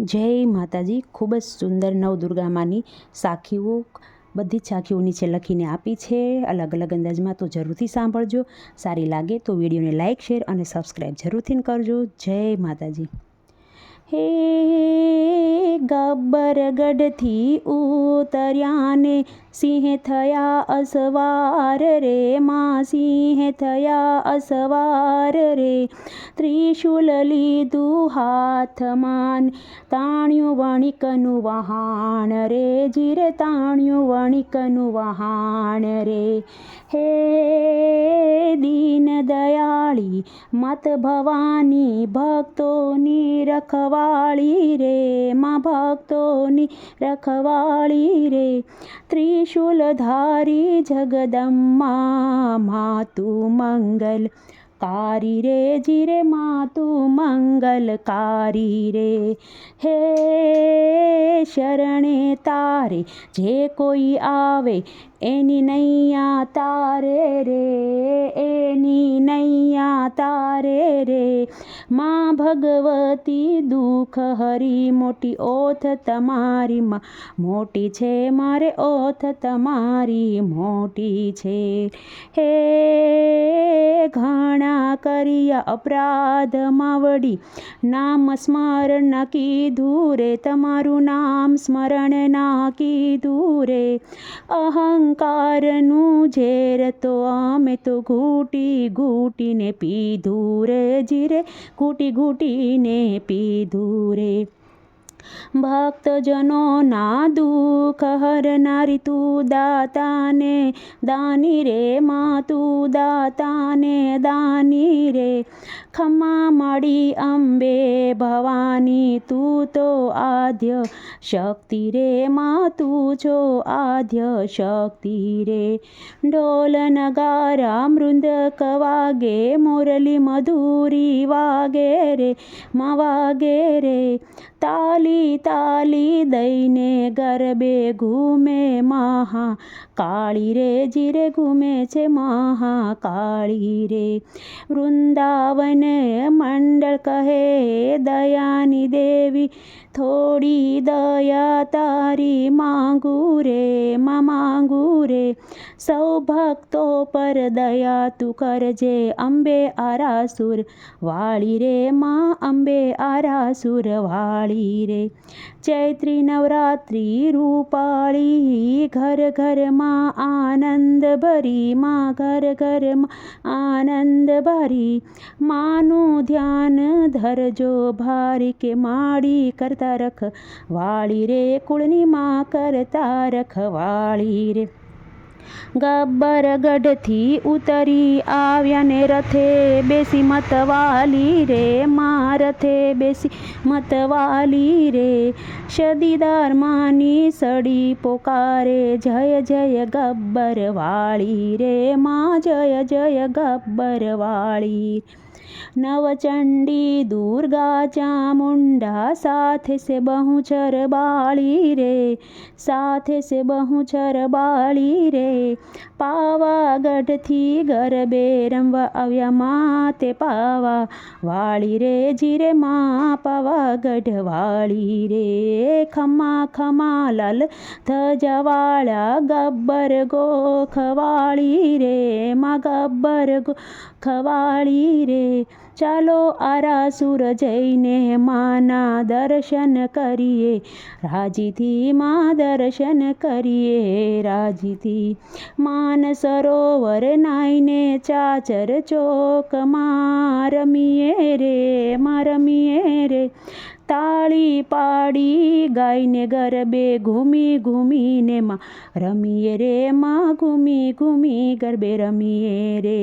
જય માતાજી. ખૂબ જ સુંદર નવદુર્ગામાની સાખીઓ, બધી જ સાખીઓ નીચે લખીને આપી છે. અલગ અલગ અંદાજમાં તો જરૂરથી સાંભળજો. સારી લાગે તો વિડીયોને લાઇક શેર અને સબસ્ક્રાઈબ જરૂરથી કરજો. જય માતાજી. હે ગબ્બર ગઢથી ઉતર્યાને સિંહ થયા અસવાર રે, માં સિંહ થયા અસવાર રે. ત્રિશુલ લીધું હાથમાન તાણ્યું વણિકનું વહાણ રે, જીરે તાણ્યું વણિકનું વહાણ રે. હે દીન દયાળી, મત ભવાની ભક્તોની રખવાળી રે માં ભક્તોની રખવાળી રે ત્રિશુલ ધારી જગદમ્મા માતું મંગલ કારી રે જીરે માતું મંગલકારી રે હે શરણે તારે જે કોઈ આવે એની નૈયા તારે રે એની નૈયા તારે રે માં ભગવતી દુઃખ હરી મોટી ઓથ તમારી માં. મોટી છે મારે ઓથ તમારી, મોટી છે. હે ઘણા કર્યા અપરાધમાં વળી નામ સ્મરણ ના કીધું રે તમારું નામ સ્મરણ ના કીધું રે અહંકારનું ઝેર તો અમે તો ઘૂટી ઘૂટીને પીધું રે જીરે ઘૂટી ઘૂટીને પીધું રે ભક્તજનોના દુઃખ હરનારી તું દાતાને, દાની રે માં તું દાતાને, દાની રે. ખમા મળી અંબે ભવાની તું તો આદ્ય શક્તિ રે માં તું છો આદ્ય શક્તિ રે. ઢોલ નગારા મૃદક વાગે મુરલી મધુરી વાગે રે, માં વાગે રે. તાલી તાલી દઈને ગરબે ઘૂમે મહા કાળી રે જીરે ઘૂમે છે મહાકાળી રે વૃંદાવન મંડળ કહે દયાની દેવી થોડી દયા તારી માંગુ રે માંગુ રે સૌ ભક્તો પર દયા તું કરજે, અંબે આરાસુર. વાળી રે માં, અંબે આરાસુર, વાળી રે. ચૈત્રી નવરાત્રી રૂપાળી, ઘર ઘરમાં આનંદ ભરી, માં ઘર ઘરમાં આનંદ ભરી. માનું ધ્યાન ધરજો ભારી કે માડી કરતા રખ. વાળી રે કુળની માં કરતા રખવાળી રે. ગબ્બર ગઢથી ઉતરી આવ્યા ને રથે બેસી મતવાલી રે, મા રથે બેસી મતવાલી રે. સદીદાર માની સડી પોકારે, જય જય ગબ્બર વાળી રે, મા જય જય ગબ્બર વાળી. નવચંડી દુર્ગા ચામુંડા સાથે સે બહુચર બાળી રે સાથે સે બહુચર બાળી રે પાવાગઢથી ગરબે રમવા આવ્યા માતે પાવા વાળી રે જીરે મા પાવાગઢ વાળી રે ખમા ખમા લાલ ધજવાળા ગબ્બર ગોખવાળી રે ગબ્બર ખવાળી રે. ચાલો આરાસુર જઈને માના દર્શન કરીએ. રાજીથી માં દર્શન કરીએ. રાજીથી માન સરોવર નાઈને ચાચર ચોક રમીએ રે મારમીએ રે. તાળી પાડી ગાયને ગરબે ઘૂમી ઘૂમીને માં રમીએ રે માં, ઘૂમી ઘૂમી ગરબે રમીએ રે.